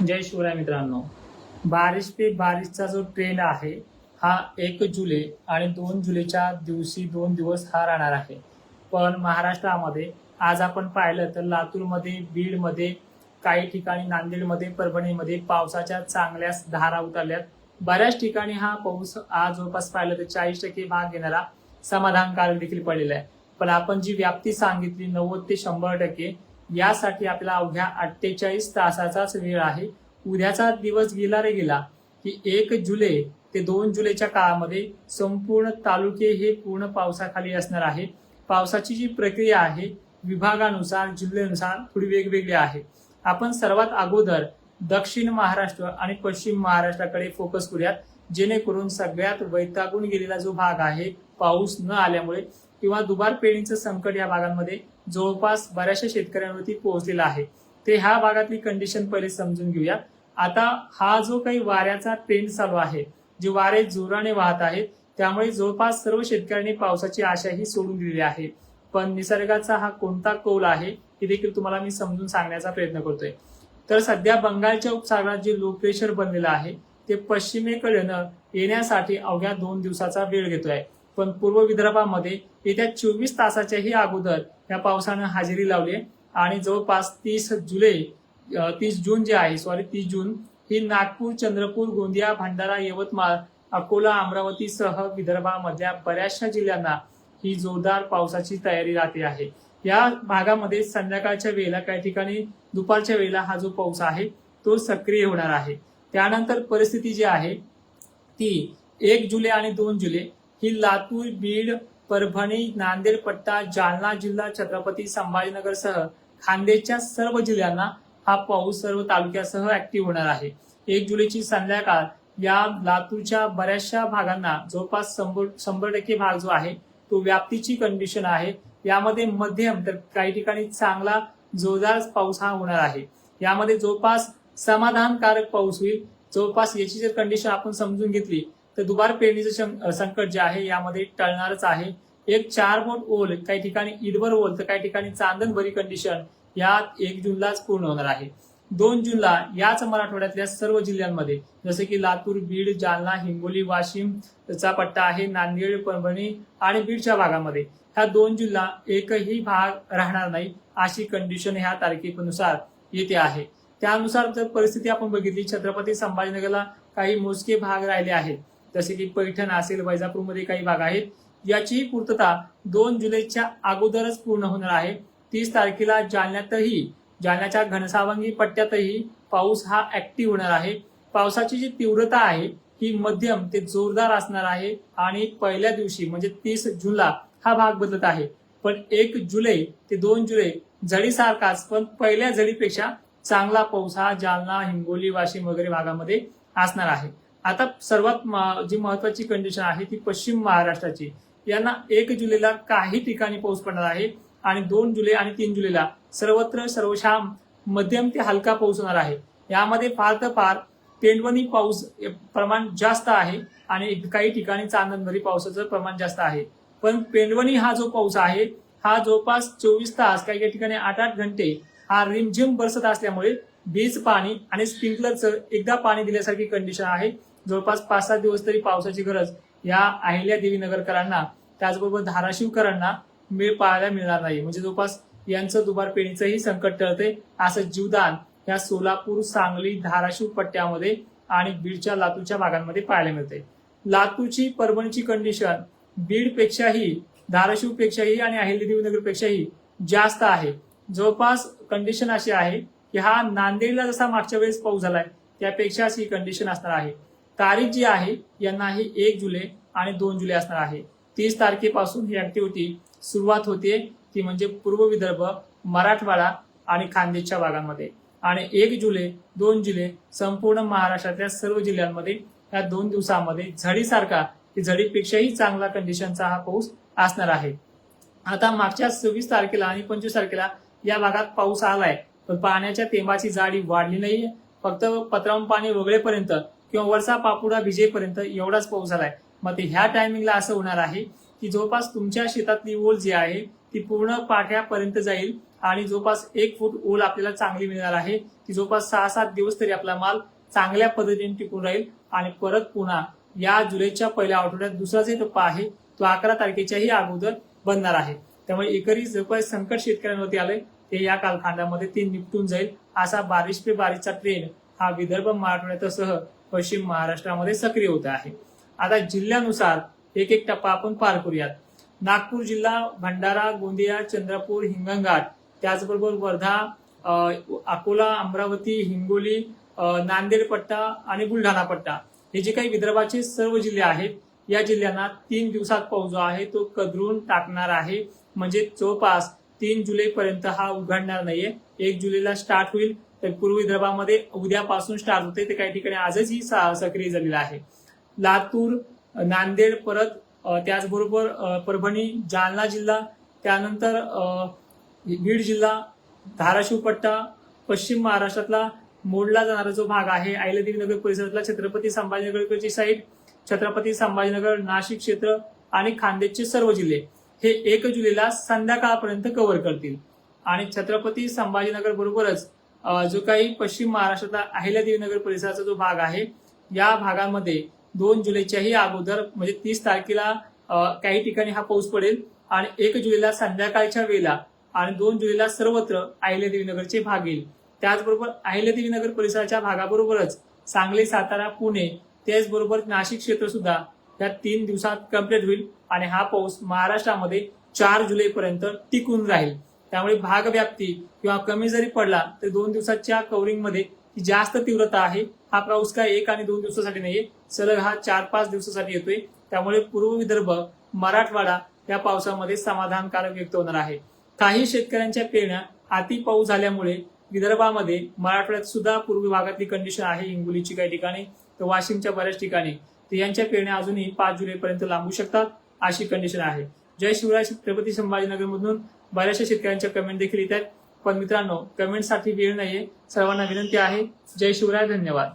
जय शिवराय मित्रांनो. बारिश पे बारिशचा जो ट्रेंड आहे हा एक जुलै आणि दोन जुलैच्या दिवशी दोन दिवस हा राहणार आहे. पण महाराष्ट्रामध्ये आज आपण पाहिलं तर लातूरमध्ये बीडमध्ये काही ठिकाणी नांदेडमध्ये परभणीमध्ये पावसाच्या चांगल्या धारा उतरल्यात. बऱ्याच ठिकाणी हा पाऊस आज जवळपास पाहिलं तर चाळीस टक्के भाग घेणारा समाधानकारक देखील पडलेला आहे. पण आपण जी व्याप्ती सांगितली नव्वद ते शंभर टक्के यासाठी आपला अवघ्या अठ्ठेचाळीस तासाचाच वेळ आहे. उद्याचा दिवस गेला रे गेला की एक जुलै ते दोन जुलैच्या काळामध्ये संपूर्ण तालुके हे पूर्ण पावसाखाली असणार आहे. पावसाची जी प्रक्रिया आहे विभागानुसार जिल्ह्यानुसार थोडी वेगवेगळी आहे. आपण सर्वात अगोदर दक्षिण महाराष्ट्र आणि पश्चिम महाराष्ट्राकडे फोकस करूयात. जेणेकरून सगळ्यात वैतागून गेलेला जो भाग आहे पाऊस न आल्यामुळे किंवा दुबार पेरणीचं संकट या भागांमध्ये जवळपास बऱ्याचशा शेतकऱ्यांवरती पोहोचलेला आहे. ते ह्या भागातली कंडिशन पहिले समजून घेऊया. आता हा जो काही वाऱ्याचा ट्रेंड चालू आहे जे वारे जोराने वाहत आहेत त्यामुळे जवळपास सर्व शेतकऱ्यांनी पावसाची आशाही सोडून दिलेली आहे. पण निसर्गाचा हा कोणता कौल आहे हे देखील तुम्हाला मी समजून सांगण्याचा प्रयत्न करतोय. तर सध्या बंगालच्या उपसागरात जे लो प्रेशर बनलेलं आहे ते पश्चिमेकडनं येण्यासाठी अवघ्या दोन दिवसाचा वेळ घेतोय. पण पूर्व विदर्भामध्ये येत्या चोवीस तासाच्याही अगोदर या पावसानं हजेरी लावली आणि जवळपास तीस जुलै तीस जून जे आहे सॉरी तीस जून ही नागपूर चंद्रपूर गोंदिया भंडारा यवतमाळ अकोला अमरावतीसह विदर्भामधल्या बऱ्याचशा जिल्ह्यांना ही जोरदार पावसाची तयारी राहते आहे. या भागामध्ये संध्याकाळच्या वेळेला काही ठिकाणी दुपारच्या वेळेला हा जो पाऊस आहे तो सक्रिय होणार आहे. त्यानंतर परिस्थिती जी आहे ती एक जुलै आणि दोन जुलै ही लातूर बीड परभणी नांदेड पट्टा जालना जिल्हा छत्रपती संभाजीनगरसह खानदेशच्या सर्व जिल्ह्यांना हा पाऊस सर्व तालुक्यासह ऍक्टिव्ह होणार आहे. एक जुलैची संध्याकाळ या लातूरच्या बऱ्याचशा भागांना जवळपास शंभर टक्के भाग जो आहे तो व्याप्तीची कंडिशन आहे. यामध्ये मध्यम तर काही ठिकाणी चांगला जोरदार पाऊस हा होणार आहे. यामध्ये जवळपास समाधानकारक पाऊस होईल. जवळपास याची जर कंडिशन आपण समजून घेतली तर दुबार पेरणीचं संकट जे आहे यामध्ये टळणारच आहे. एक चार बोट ओल काही ठिकाणी इडवर ओल तर काही ठिकाणी चांदणभरी कंडिशन या एक जूनलाच पूर्ण होणार आहे. दोन जूनला याच मराठवाड्यातल्या सर्व जिल्ह्यांमध्ये जसे की लातूर बीड जालना हिंगोली वाशिम चा पट्टा आहे नांदेड परभणी आणि बीडच्या भागामध्ये. ह्या दोन जूनला एकही भाग राहणार नाही अशी कंडिशन ह्या तारखेनुसार येते आहे. त्यानुसार जर परिस्थिती आपण बघितली छत्रपती संभाजीनगरला काही मोजके भाग राहिले आहेत. जसे की पैठण असेल वैजापूरमध्ये काही भाग आहेत. याचीही पूर्तता दोन जुलैच्या अगोदरच पूर्ण होणार आहे. तीस तारखेला जालन्यातही जालन्याच्या घनसावंगी पट्ट्यातही पाऊस हा ऍक्टिव्ह होणार आहे. पावसाची जी तीव्रता आहे ही मध्यम ते जोरदार असणार आहे आणि पहिल्या दिवशी म्हणजे तीस जूनला हा भाग बदलत आहे. पण एक जुलै ते दोन जुलै झडीसारखाच पण पहिल्या झडीपेक्षा चांगला पाऊस हा जालना हिंगोली वाशिम वगैरे भागामध्ये असणार आहे. आता सर्वात जी महत्वाची कंडिशन आहे ती पश्चिम महाराष्ट्राची. यांना एक जुलैला काही ठिकाणी पाऊस पडणार आहे आणि दोन जुलै आणि तीन जुलैला सर्वत्र सर्वशाम मध्यम ते हलका पाऊस होणार आहे. यामध्ये फार तर फार तेंडवणी पाऊस प्रमाण जास्त आहे आणि काही ठिकाणी चांदणभरी पावसाचं प्रमाण जास्त आहे. पण पेंडवणी हा जो पाऊस आहे हा जवळपास चोवीस तास काही काही ठिकाणी आठ आठ घंटे हा रिमझिम बरसत असल्यामुळे बीज पाणी आणि स्प्रिंकलरचं एकदा पाणी दिल्यासारखी कंडिशन आहे. जवळपास पाच सात दिवस तरी पावसाची गरज या अहिल्या देवी नगरकरांना त्याचबरोबर धाराशिवकरांना मिळ पाहायला मिळणार नाही. म्हणजे जवळपास यांचं दुबार पेढीचंही संकट टळते असं जीवदान या सोलापूर सांगली धाराशिव पट्ट्यामध्ये आणि बीडच्या लातूरच्या भागांमध्ये पाहायला मिळते लातूरची परभणीची कंडिशन बीडपेक्षाही धाराशिवपेक्षाही आणि अहिल्यादेवीनगरपेक्षाही जास्त आहे. जवळपास कंडिशन अशी आहे की हा नांदेडला जसा मागच्या वेळेस पाऊस झालाय त्यापेक्षाच ही कंडिशन असणार आहे. तारीख जी आहे यांना ही एक जुलै आणि दोन जुलै असणार आहे. तीस तारखेपासून ही ऍक्टिव्हिटी सुरुवात होते ती म्हणजे पूर्व विदर्भ मराठवाडा आणि खानदेशच्या भागांमध्ये. आणि एक जुलै दोन जुलै संपूर्ण महाराष्ट्रातल्या सर्व जिल्ह्यांमध्ये या दोन दिवसामध्ये झडीसारखा झडीपेक्षाही चांगला कंडिशनचा हा पाऊस असणार आहे. आता मागच्या सव्वीस तारखेला आणि पंचवीस तारखेला या भागात पाऊस आलाय पण पाण्याच्या तेंबाची जाडी वाढली नाहीये. फक्त पत्रावून पाणी वगळेपर्यंत किंवा वरचा पापुडा भिजेपर्यंत एवढाच पाऊस झालाय. मग ते ह्या टायमिंगला असं होणार आहे की जवळपास तुमच्या शेतातली ओल जी आहे ती पूर्ण पाठ्यापर्यंत जाईल आणि जवळपास एक फूट ओल आपल्याला चांगली मिळणार आहे. की जवळपास सहा सात दिवस तरी आपला माल चांगल्या पद्धतीने टिकून राहील आणि परत पुन्हा या जुलैच्या पहिल्या आठवड्यात दुसरा जे टप्पा आहे तो अकरा तारखेच्याही अगोदर बनणार आहे. त्यामुळे एकरी जवळपास संकट शेतकऱ्यांवरती आले ते या कालखंडामध्ये ते निपटून जाईल. असा बारिश पे बारिशचा ट्रेंड हा विदर्भ मराठवाड्यासह पश्चिम महाराष्ट्रामध्ये सक्रिय होत आहे. आता जिल्ह्यानुसार एक एक टप्पा आपण पार करूयात. नागपूर जिल्हा भंडारा गोंदिया चंद्रपूर हिंगणघाट त्याचबरोबर वर्धा अकोला अमरावती हिंगोली नांदेड पट्टा आणि बुलढाणा पट्टा हे जे काही विदर्भाचे सर्व जिल्हे आहेत या जिल्ह्यांना तीन दिवसात पाऊस जो आहे तो कदरून टाकणार आहे. म्हणजे जवळपास तीन जुलैपर्यंत हा उघडणार नाहीये. एक जुलैला स्टार्ट होईल तर पूर्व विदर्भामध्ये उद्यापासून स्टार्ट होते ते काही ठिकाणी आजही सा- सक्रिय झालेलं आहे. लातूर नांदेड परत त्याचबरोबर परभणी जालना जिल्हा त्यानंतर बीड जिल्हा धाराशिव पट्टा पश्चिम महाराष्ट्रातला मोडला जाणारा जो भाग आहे अहिल्यादेवी नगर परिसरातला छत्रपती संभाजीनगरची साईड छत्रपती संभाजीनगर नाशिक क्षेत्र आणि खानदेशचे सर्व जिल्हे हे एक जुलैला संध्याकाळपर्यंत कव्हर करतील. आणि छत्रपती संभाजीनगर बरोबरच जो काही पश्चिम महाराष्ट्रातला अहिल्यादेवी नगर परिसराचा जो भाग आहे या भागामध्ये दोन जुलैच्याही अगोदर म्हणजे तीस तारखेला काही ठिकाणी हा पाऊस पडेल आणि एक जुलैला संध्याकाळच्या वेळेला आणि दोन जुलैला सर्वत्र अहिल्यादेवी नगरचे भाग येईल. त्याचबरोबर अहिल्यादेवी नगर परिसराच्या भागाबरोबरच सांगली सातारा पुणे त्याचबरोबर नाशिक क्षेत्र सुद्धा या तीन दिवसात कंप्लीट होईल आणि हा पाऊस महाराष्ट्रामध्ये चार जुलैपर्यंत टिकून राहील. त्यामुळे भागव्याप्ती किंवा कमी जरी पडला तर दोन दिवसाच्या कवरिंगमध्ये जास्त तीव्रता आहे. हा पाऊस काय एक आणि दोन दिवसासाठी नाहीये. सलग हा चार पाच दिवसासाठी येतोय. त्यामुळे पूर्व विदर्भ मराठवाडा या पावसामध्ये समाधानकारक व्यक्त होणार आहे. काही शेतकऱ्यांच्या पेरण्या अति पाऊस झाल्यामुळे विदर्भामध्ये मराठवाड्यात सुद्धा पूर्व भागातली कंडिशन आहे. हिंगोलीची काही ठिकाणी तर वाशिमच्या बऱ्याच ठिकाणी. तर यांच्या पेरण्या अजूनही पाच जुलैपर्यंत लांबू शकतात अशी कंडिशन आहे. जय शिवराय छत्रपती संभाजीनगर मधून बऱ्याचशा शेतकऱ्यांच्या कमेंट देखील येत आहेत पण मित्रांनो कमेंटसाठी वेळ नाहीये. सर्वांना विनंती आहे. जय शिवराय. धन्यवाद.